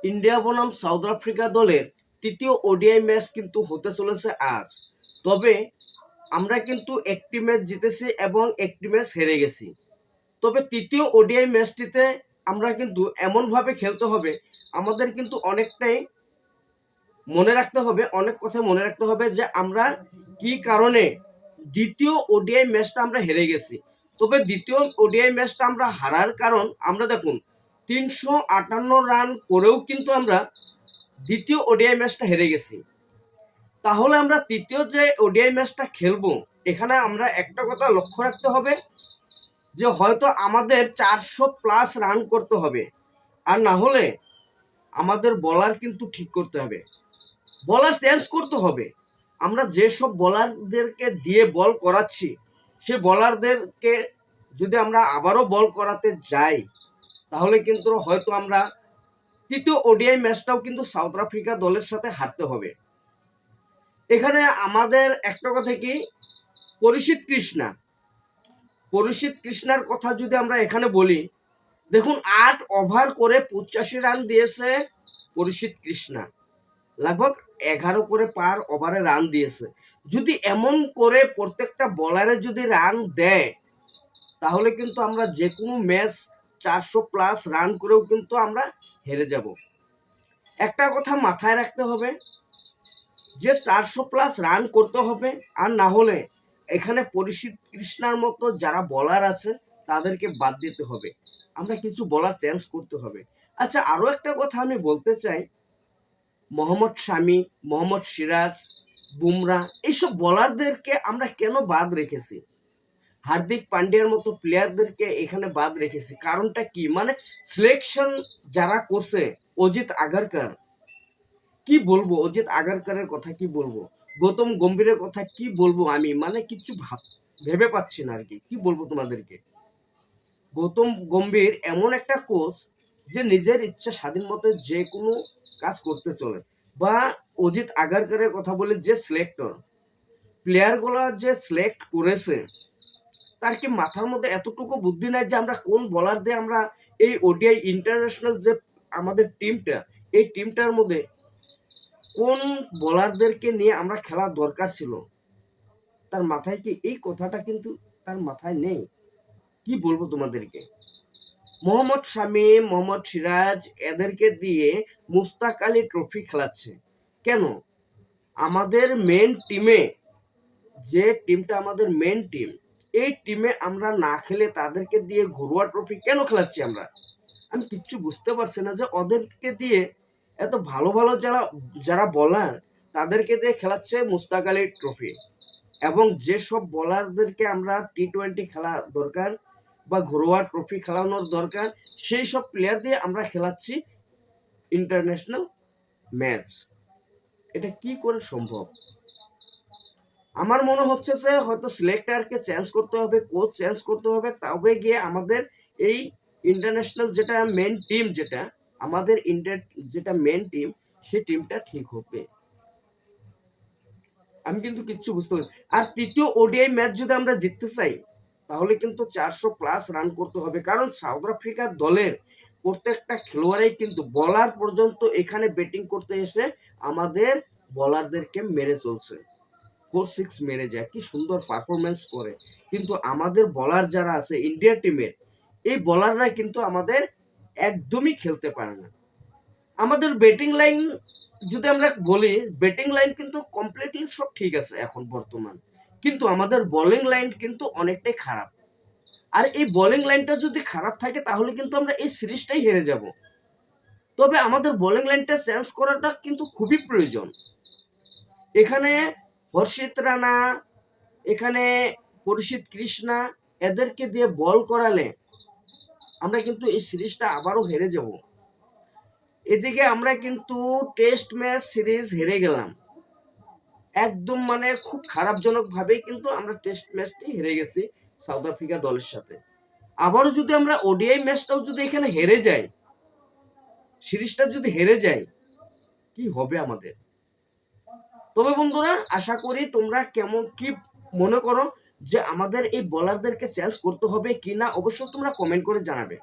India বনাম south Africa দলের তৃতীয় ওডিআই ম্যাচ কিন্তু হতে চলেছে আজ। তবে আমরা কিন্তু একটি ম্যাচ জিতেছি এবং একটি ম্যাচ হেরে গেছি। তবে তৃতীয় ওডিআই ম্যাচটিতে আমরা কিন্তু এমনভাবে খেলতে হবে, আমাদের কিন্তু অনেকটাই মনে রাখতে হবে, অনেক কথা মনে রাখতে হবে যে আমরা কি কারণে দ্বিতীয় ওডিআই ম্যাচটা আমরা হেরে গেছি। তবে দ্বিতীয় ওডিআই ম্যাচটা আমরা হারার কারণ, আমরা দেখুন তিনশো আটান্ন রান করেও কিন্তু আমরা দ্বিতীয় ওডিআই ম্যাচটা হেরে গেছি। তাহলে আমরা তৃতীয় যে ওডিআই ম্যাচটা খেলব, এখানে আমরা একটা কথা লক্ষ্য রাখতে হবে যে হয়তো আমাদের চারশো প্লাস রান করতে হবে। আর না হলে আমাদের বলার কিন্তু ঠিক করতে হবে। বলার চেঞ্জ করতে হবে। আমরা যেসব বলারদেরকে দিয়ে বল করাচ্ছি, সে বলারদেরকে যদি আমরা আবারও বল করাতে যাই তাহলে কিন্তু হয়তো আমরা তৃতীয় ওডিআই ম্যাচটাও কিন্তু সাউথ আফ্রিকা দলের সাথে হারতে হবে। এখানে আমাদের একটা কথা কি? পরিচিত কৃষ্ণা। পরিচিত কৃষ্ণার কথা যদি আমরা এখানে বলি, দেখুন আট ওভার করে পঁচাশি রান দিয়েছে পরিচিত কৃষ্ণা। লগভগ এগারো করে পার ওভারে রান দিয়েছে। যদি এমন করে প্রত্যেকটা বলারে যদি রান দেয়, তাহলে কিন্তু আমরা যে কোনো ম্যাচ চারশো প্লাস রান করেও কিন্তু আমরা হেরে যাব। একটা কথা মাথায় রাখতে হবে, যে চারশো প্লাস রান করতে হবে আর না হলে এখানে পরিচিত কৃষ্ণার মতো যারা বলার আছে তাদেরকে বাদ দিতে হবে। আমরা কিছু বলার চেঞ্জ করতে হবে। আচ্ছা আরও একটা কথা আমি বলতে চাই, মোহাম্মদ শামি, মোহাম্মদ সিরাজ, বুমরা, এইসব বলারদেরকে আমরা কেন বাদ রেখেছি? হার্দিক পান্ডিয়ার মতো প্লেয়ারদেরকে এখানে বাদ রেখেছি। কারণটা কি? মানে সিলেকশন যারা করছে, অজিত আগারকার, কি বলব? অজিত আগারকারের কথা কি বলব? গৌতম গম্ভীরের কথা কি বলব আমি? মানে কিছু ভাব ভেবে পাচ্ছি না আর কি কি বলব তোমাদেরকে? গৌতম গম্ভীর এমন একটা কোচ যে নিজের ইচ্ছা স্বাধীন মতো যে কোনো কাজ করতে চলে। বা অজিত আগারকারের কথা বলে যে সিলেক্টর প্লেয়ারগুলো যে সিলেক্ট করেছে তার কি মাথার মধ্যে এতটুকু বুদ্ধি নাই যে আমরা কোন বলার দিয়ে আমরা এই ওডিআই ইন্টারন্যাশনাল যে আমাদের টিমটা এই টিমটার মধ্যে কোন বলারদেরকে নিয়ে আমরা খেলা দরকার ছিল? তার মাথায় কি এই কথাটা কিন্তু তার মাথায় নেই? কি বলব তোমাদেরকে? মোহাম্মদ শামি, মোহাম্মদ সিরাজ এদেরকে দিয়ে মুস্তাক আলী ট্রফি খেলাচ্ছে। কেন? আমাদের মেন টিমে যে টিমটা আমাদের মেন টিম এই টিমে আমরা না খেলে তাদেরকে দিয়ে ঘরোয়া ট্রফি কেন খেলাচ্ছি আমরা? আমি কিচ্ছু বুঝতে পারছি না যে ওদেরকে দিয়ে এত ভালো ভালো যারা যারা বলার তাদেরকে দিয়ে খেলাচ্ছে মুস্তাক আলী ট্রফি এবং যেসব বলারদেরকে আমরা টি টোয়েন্টি খেলা দরকার বা ঘরোয়া ট্রফি খেলানোর দরকার, সেই সব প্লেয়ার দিয়ে আমরা খেলাচ্ছি ইন্টারন্যাশনাল ম্যাচ এটা কি করে সম্ভব? আমার মনে হচ্ছে যে হয়তো সিলেক্টারকে চেঞ্জ করতে হবে কোচ চেঞ্জ করতে হবে, তবে গিয়ে আমাদের এই ইন্টারন্যাশনাল যেটা মেন টিম যেটা, আমাদের ইন্টার যেটা মেন টিম সেই টিমটা ঠিক হবে। আমি কিন্তু কিচ্ছু বুঝতে পারি আর তৃতীয় ওডিআই ম্যাচ যদি আমরা জিততে চাই, তাহলে কিন্তু চারশো প্লাস রান করতে হবে। কারণ সাউথ আফ্রিকার দলের প্রত্যেকটা খেলোয়াড়ই কিন্তু বলার পর্যন্ত এখানে ব্যাটিং করতে এসে আমাদের বলারদেরকে মেরে চলছে। ফোর সিক্স মেরে যায়, কি সুন্দর পারফরমেন্স করে। কিন্তু আমাদের বলার যারা আছে ইন্ডিয়া টিমের এই বলাররা কিন্তু আমাদের একদমই খেলতে পারে না। আমাদের ব্যাটিং লাইন যদি আমরা বলি ব্যাটিং লাইন কিন্তু কমপ্লিটলি সব ঠিক আছে এখন বর্তমান। কিন্তু আমাদের বোলিং লাইন কিন্তু অনেকটাই খারাপ। আর এই বোলিং লাইনটা যদি খারাপ থাকে, তাহলে কিন্তু আমরা এই সিরিজটাই হেরে যাব। তবে আমাদের বোলিং লাইনটা চেঞ্জ করাটা কিন্তু খুবই প্রয়োজন। এখানে হর্ষিত রানা, এখানে পরিষিত কৃষ্ণা, এদেরকে দিয়ে বল করালে আমরা কিন্তু এই সিরিজটা আবারও হেরে যাব। এদিকে আমরা কিন্তু টেস্ট ম্যাচ সিরিজ হেরে গেলাম। একদম মানে খুব খারাপজনকভাবে কিন্তু আমরা টেস্ট ম্যাচটি হেরে গেছি সাউথ আফ্রিকা দলের সাথে। আবারও যদি আমরা ওডিআই ম্যাচটাও যদি এখানে হেরে যাই, সিরিজটা যদি হেরে যাই, কি হবে আমাদের? তবে বন্ধুরা, আশা করি তোমরা কেমন কি মনে করো যে আমাদের এই বলারদেরকে চেঞ্জ করতে হবে কিনা, অবশ্যই তোমরা কমেন্ট করে জানাবে।